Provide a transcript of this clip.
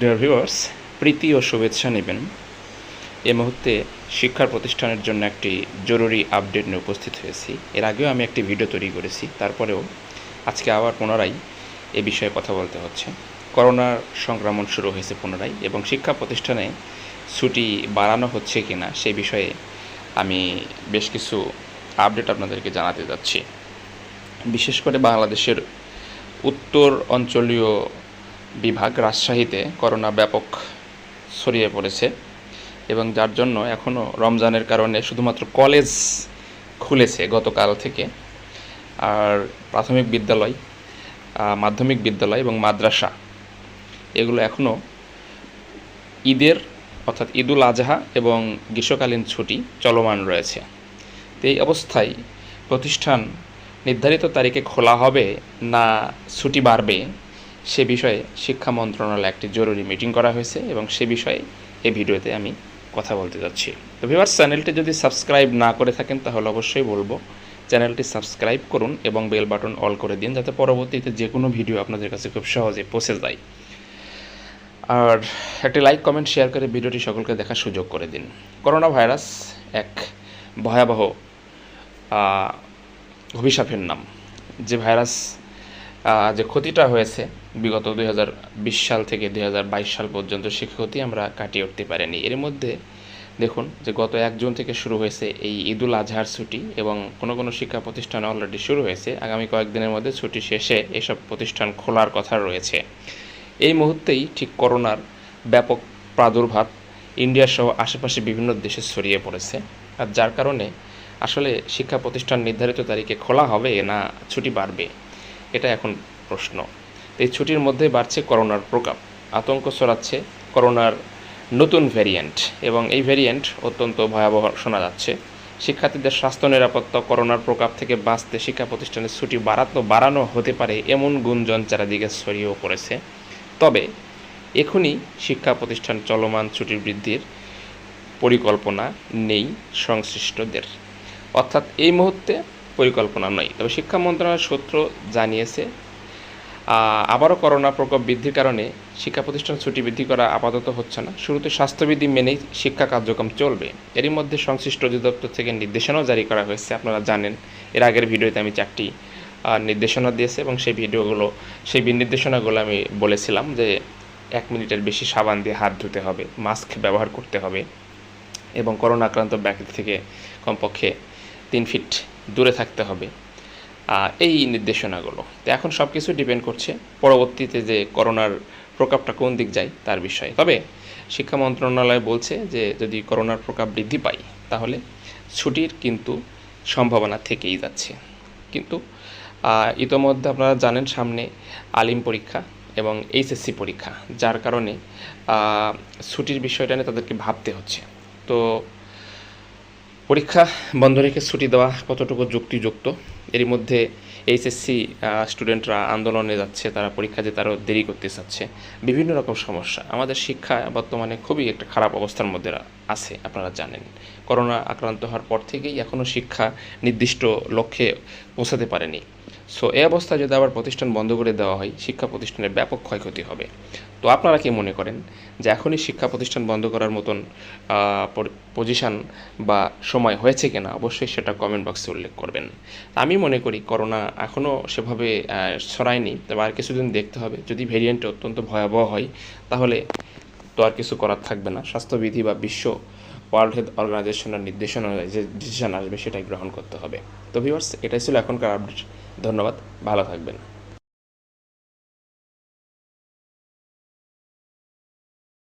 Dear viewers প্রীতি ও শুভেচ্ছা নেবেন। এ মুহূর্তে শিক্ষার প্রতিষ্ঠানের জন্য একটি জরুরি আপডেট নিয়ে উপস্থিত হয়েছি। এর আগেও আমি একটি ভিডিও তৈরি করেছি। তারপরেও আজকে আবার পুনরায় এ বিষয়ে কথা বলতে হচ্ছে। করোনার সংক্রমণ শুরু হয়েছে পুনরায় এবং শিক্ষা প্রতিষ্ঠানে ছুটি বাড়ানো হচ্ছে কি না সেই বিষয়ে আমি বেশ কিছু আপডেট আপনাদেরকে জানাতে যাচ্ছি। বিশেষ করে বাংলাদেশের উত্তর অঞ্চলীয় বিভাগ রাজশাহীতে করোনা ব্যাপক ছড়িয়ে পড়েছে এবং যার জন্য এখনও রমজানের কারণে শুধুমাত্র কলেজ খুলেছে গতকাল থেকে। আর প্রাথমিক বিদ্যালয় মাধ্যমিক বিদ্যালয় এবং মাদ্রাসা, এগুলো এখনও ঈদের অর্থাৎ ঈদুল আজহা এবং গ্রীষ্মকালীন ছুটি চলমান রয়েছে। তো এই অবস্থায় প্রতিষ্ঠান নির্ধারিত তারিখে খোলা হবে না, ছুটি বাড়বে? সে বিষয়ে শিক্ষা মন্ত্রণালয়ে একটি জরুরি মিটিং করা হয়েছে এবং সে বিষয়ে এই ভিডিওতে আমি কথা বলতে যাচ্ছি। তো ভিভার্স চ্যানেলটি যদি সাবস্ক্রাইব না করে থাকেন, তাহলে অবশ্যই বলব চ্যানেলটি সাবস্ক্রাইব করুন এবং বেল বাটন অল করে দিন, যাতে পরবর্তীতে যে কোনো ভিডিও আপনাদের কাছে খুব সহজে পৌঁছে যায়। আর একটি লাইক কমেন্ট শেয়ার করে ভিডিওটি সকলকে দেখার সুযোগ করে দিন। করোনা ভাইরাস এক ভয়াবহ অভিশাপের নাম। যে ভাইরাস যে ক্ষতিটা হয়েছে বিগত দুই হাজার বিশ সাল থেকে দুই হাজার বাইশ সাল পর্যন্ত সে ক্ষতি আমরা কাটিয়ে উঠতে পারিনি। এর মধ্যে দেখুন যে গত এক জুন থেকে শুরু হয়েছে এই ঈদুল আজহার ছুটি এবং কোনো কোনো শিক্ষা প্রতিষ্ঠান অলরেডি শুরু হয়েছে। আগামী কয়েকদিনের মধ্যে ছুটি শেষে এসব প্রতিষ্ঠান খোলার কথা রয়েছে। এই মুহূর্তেই ঠিক করোনার ব্যাপক প্রাদুর্ভাব ইন্ডিয়া সহ আশেপাশে বিভিন্ন দেশে ছড়িয়ে পড়েছে। আর যার কারণে আসলে শিক্ষা প্রতিষ্ঠান নির্ধারিত তারিখে খোলা হবে না, ছুটি বাড়বে, এটা এখন প্রশ্ন। এই ছুটির মধ্যে বাড়ছে করোনার প্রকোপ। আতঙ্ক ছড়াচ্ছে করোনার নতুন ভ্যারিয়েন্ট এবং এই ভ্যারিয়েন্ট অত্যন্ত ভয়াবহ শোনা যাচ্ছে। শিক্ষার্থীদের স্বাস্থ্য নিরাপত্তা করোনার প্রকোপ থেকে বাঁচতে শিক্ষা প্রতিষ্ঠানের ছুটি বাড়ানো বাড়ানো হতে পারে এমন গুঞ্জন চারিদিকে ছড়িয়েও পড়েছে। তবে এখনই শিক্ষা প্রতিষ্ঠান চলমান ছুটির বৃদ্ধির পরিকল্পনা নেই সংশ্লিষ্টদের। অর্থাৎ এই মুহূর্তে পরিকল্পনা নয়। তবে শিক্ষা মন্ত্রণালয়ের সূত্র জানিয়েছে আবারও করোনা প্রকোপ বৃদ্ধির কারণে শিক্ষা প্রতিষ্ঠান ছুটি বৃদ্ধি করা আপাতত হচ্ছে না। শুরুতে স্বাস্থ্যবিধি মেনেই শিক্ষা কার্যক্রম চলবে। এরই মধ্যে সংশ্লিষ্ট অধিদপ্তর থেকে নির্দেশনাও জারি করা হয়েছে। আপনারা জানেন, এর আগের ভিডিওতে আমি চারটি নির্দেশনা দিয়েছে এবং সেই ভিডিওগুলো, সেই নির্দেশনাগুলো আমি বলেছিলাম যে এক মিনিটের বেশি সাবান দিয়ে হাত ধুতে হবে, মাস্ক ব্যবহার করতে হবে এবং করোনা আক্রান্ত ব্যক্তি থেকে কমপক্ষে তিন ফিট দূরে থাকতে হবে। এই নির্দেশনাগুলো। তো এখন সব কিছু ডিপেন্ড করছে পরবর্তীতে যে করোনার প্রকোপটা কোন দিক যায় তার বিষয়ে। তবে শিক্ষা মন্ত্রণালয় বলছে যে যদি করোনার প্রকোপ বৃদ্ধি পায়, তাহলে ছুটির কিন্তু সম্ভাবনা থেকেই যাচ্ছে। কিন্তু ইতোমধ্যে আপনারা জানেন সামনে আলিম পরীক্ষা এবং এইচএসসি পরীক্ষা, যার কারণে ছুটির বিষয়টা নিয়ে তাদেরকে ভাবতে হচ্ছে। তো পরীক্ষা বন্ধ রেখে ছুটি দেওয়া কতটুকু যুক্তিযুক্ত? এরই মধ্যে এইচএসসি স্টুডেন্টরা আন্দোলনে যাচ্ছে, তারা পরীক্ষা দিতে আরও দেরি করতে চাচ্ছে। বিভিন্ন রকম সমস্যা। আমাদের শিক্ষা বর্তমানে খুবই একটা খারাপ অবস্থার মধ্যে আছে, আপনারা জানেন। করোনা আক্রান্ত হওয়ার পর থেকেই এখনও শিক্ষা নির্দিষ্ট লক্ষ্যে পৌঁছাতে পারেনি। সো, এই অবস্থায় যদি আবার প্রতিষ্ঠান বন্ধ করে দেওয়া হয়, শিক্ষা প্রতিষ্ঠানের ব্যাপক ক্ষয়ক্ষতি হবে। তো আপনারা কি মনে করেন যে এখনই শিক্ষা প্রতিষ্ঠান বন্ধ করার মতন পজিশন বা সময় হয়েছে কিনা? অবশ্যই সেটা কমেন্ট বক্সে উল্লেখ করবেন। আমি মনে করি করোনা এখনও সেভাবে ছড়ায়নি, তবে আর কিছুদিন দেখতে হবে। যদি ভেরিয়েন্ট অত্যন্ত ভয়াবহ হয়, তাহলে তো আর কিছু করার থাকবে না। স্বাস্থ্যবিধি বা বিশ্ব ওয়ার্ল্ড হেলথ অর্গানাইজেশনের নির্দেশনা যে ডিসিশন আসবে, সেটাই গ্রহণ করতে হবে। তো ভিউয়ার্স এটাই ছিল এখনকার আপডেট ধন্যবাদ। ভালো থাকবেন।